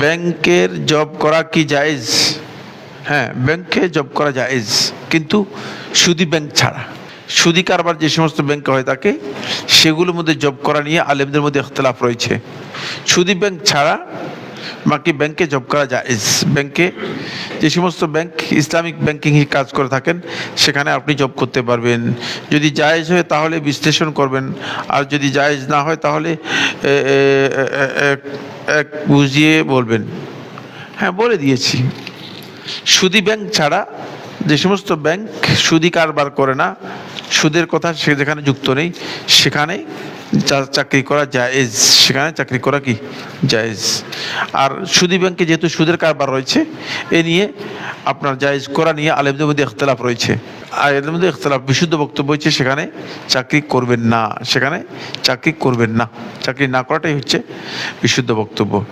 ব্যাংকের জব করা কি জায়েজ? হ্যাঁ ব্যাংকে জব করা জায়েজ, কিন্তু সুদি ব্যাংক ছাড়া। সুদি কারবার যে সমস্ত ব্যাংকে হয় থাকে সেগুলোর মধ্যে জব করা নিয়ে আলেমদের মধ্যে ইখতলাফ রয়েছে। সুদি ব্যাংক ছাড়া বাকি ব্যাংকে জব করা জায়েজ ব্যাংকে যে সমস্ত ব্যাংক, ইসলামিক ব্যাংকিং কাজ করে থাকেন, সেখানে আপনি জব করতে পারবেন। যদি জায়েজ হয় তাহলে বিশ্লেষণ করবেন। আর যদি জায়েজ না হয় তাহলে এক- বুঝিয়ে বলবেন। হ্যাঁ বলে দিয়েছি। সুদি ব্যাংক ছাড়া যে সমস্ত ব্যাংক সুদি কারবার করে না, সুদের কথা সে যেখানে যুক্ত নেই সেখানে চাকরি করা জায়েজ। সেখানে চাকরি করা কি? জায়েজ। আর সুদী ব্যাংকে যেহেতু সুদের কারবার রয়েছে, এ নিয়ে আপনার জায়েজ করা নিয়ে আলেমদের মধ্যে ইখতলাফ রয়েছে। আর এদের মধ্যে ইখতলাফ, বিশুদ্ধ বক্তব্য হচ্ছে সেখানে চাকরি করবেন না। সেখানে চাকরি করবেন না। চাকরি না করাটাই হচ্ছে বিশুদ্ধ বক্তব্য।